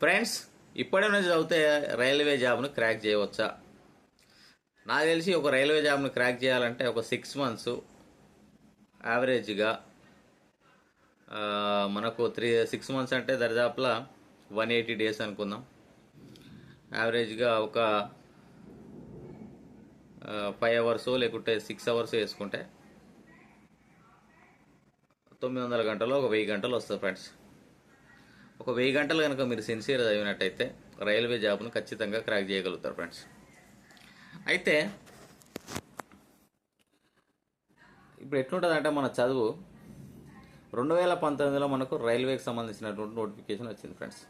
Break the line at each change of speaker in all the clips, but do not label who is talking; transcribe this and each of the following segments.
Friends ఇప్పటి నుంచి చదివితే రైల్వే జాబ్ను క్రాక్ చేయవచ్చా? నాకు తెలిసి ఒక రైల్వే జాబ్ను క్రాక్ చేయాలంటే ఒక సిక్స్ మంత్స్ యావరేజ్గా మనకు త్రీ సిక్స్ మంత్స్ అంటే దరిదాపులా వన్ ఎయిటీ డేస్ అనుకుందాం. యావరేజ్గా ఒక ఫైవ్ అవర్స్ లేకుంటే సిక్స్ అవర్స్ వేసుకుంటే తొమ్మిది వందల గంటలు ఒక వెయ్యి గంటలు వస్తుంది ఫ్రెండ్స్. ఒక వెయ్యి గంటలు కనుక మీరు సిన్సియర్ చదివినట్టయితే రైల్వే జాబ్ను ఖచ్చితంగా క్రాక్ చేయగలుగుతారు ఫ్రెండ్స్ అయితే ఇప్పుడు ఎట్లుంటుందంటే మన చదువు రెండు వేల పంతొమ్మిదిలో మనకు రైల్వేకి సంబంధించినటువంటి నోటిఫికేషన్ వచ్చింది ఫ్రెండ్స్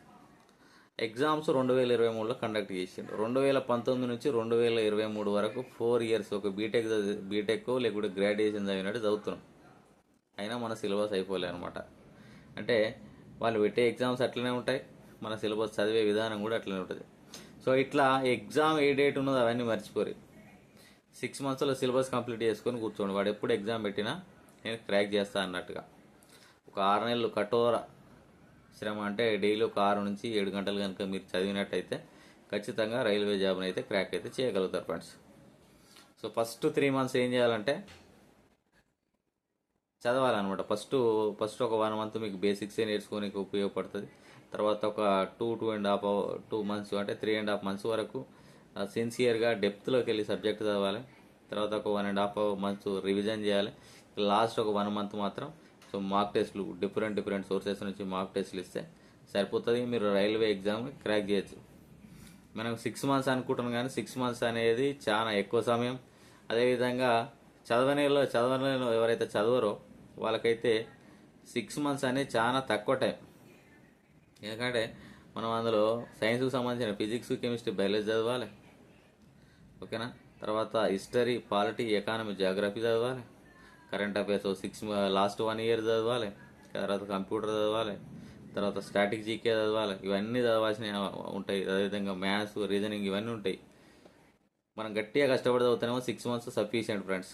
ఎగ్జామ్స్ రెండు వేల ఇరవై మూడులో కండక్ట్ చేసిండు రెండు వేల పంతొమ్మిది నుంచి రెండు వేల ఇరవై మూడు వరకు ఫోర్ ఇయర్స్ ఒక బీటెక్ బీటెక్ లేకుంటే గ్రాడ్యుయేషన్ చదివినట్టు చదువుతున్నాం. అయినా మన సిలబస్ అయిపోలే అనమాట అంటే వాళ్ళు పెట్టే ఎగ్జామ్స్ అట్లనే ఉంటాయి. మన సిలబస్ చదివే విధానం కూడా అట్లనే ఉంటుంది. సో ఇట్లా ఎగ్జామ్ ఏ డేట్ ఉన్నదో అవన్నీ మర్చిపోరు. సిక్స్ మంత్స్లో సిలబస్ కంప్లీట్ చేసుకొని కూర్చోండి. వాడు ఎప్పుడు ఎగ్జామ్ పెట్టినా నేను క్రాక్ చేస్తా అన్నట్టుగా. ఒక ఆరు నెలలు కఠోర శ్రమ అంటే డైలీ ఒక ఆరు నుంచి ఏడు గంటలు కనుక మీరు చదివినట్టయితే ఖచ్చితంగా రైల్వే జాబ్ని అయితే క్రాక్ అయితే చేయగలుగుతారు friends so first three months ఏం చేయాలంటే చదవాలన్నమాట. ఫస్ట్ ఫస్ట్ ఒక వన్ మంత్ మీకు బేసిక్స్ నేర్చుకోనికి ఉపయోగపడుతుంది. తర్వాత ఒక two two and half two months అంటే త్రీ అండ్ హాఫ్ మంత్స్ వరకు సిన్సియర్గా డెప్త్లోకి వెళ్ళి సబ్జెక్ట్ చదవాలి. తర్వాత ఒక one and half months revision చేయాలి. లాస్ట్ ఒక వన్ మంత్ మాత్రం సో మార్క్ టెస్ట్లు డిఫరెంట్ డిఫరెంట్ సోర్సెస్ నుంచి మాక్ టెస్ట్లు ఇస్తే సరిపోతుంది. మీరు రైల్వే ఎగ్జామ్ క్రాక్ చేయొచ్చు. మనం సిక్స్ మంత్స్ అనుకుంటున్నాం కానీ సిక్స్ మంత్స్ అనేది చాలా ఎక్కువ సమయం. అదేవిధంగా చదవనేలో చదవనేలో ఎవరైతే చదవరో వాళ్ళకైతే సిక్స్ మంత్స్ అనేది చాలా తక్కువ టైం ఎందుకంటే మనం అందులో సైన్స్కి సంబంధించిన ఫిజిక్స్ కెమిస్ట్రీ బయాలజీ చదవాలి. ఓకేనా? తర్వాత హిస్టరీ పాలిటీ ఎకానమీ జాగ్రఫీ చదవాలి. Current affairs six last one year చదవాలి. తర్వాత కంప్యూటర్ చదవాలి. తర్వాత స్టాటిక్ జీకే చదవాలి. ఇవన్నీ చదవాల్సినవి ఉంటాయి. అదేవిధంగా మ్యాథ్స్ రీజనింగ్ ఇవన్నీ ఉంటాయి. మనం గట్టిగా కష్టపడి చదువుతానేమో six months sufficient friends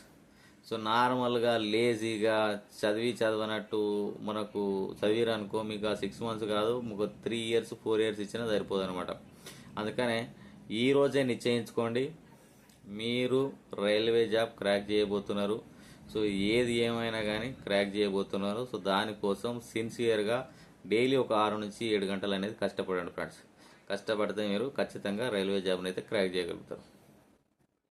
so నార్మల్గా లేజీగా చదివి చదవనట్టు మనకు చదివిరు అనుకో మీకు ఆ సిక్స్ మంత్స్ కాదు మీకు త్రీ ఇయర్స్ ఫోర్ ఇయర్స్ ఇచ్చినా సరిపోదు అనమాట అందుకనే ఈరోజే నిశ్చయించుకోండి. మీరు రైల్వే జాబ్ క్రాక్ చేయబోతున్నారు. సో ఏది ఏమైనా కానీ క్రాక్ చేయబోతున్నారు. సో దానికోసం సిన్సియర్గా డైలీ ఒక ఆరు నుంచి ఏడు గంటలు అనేది కష్టపడండి ఫ్రెండ్స్. కష్టపడితే మీరు ఖచ్చితంగా రైల్వే జాబ్ని అయితే క్రాక్ చేయగలుగుతారు.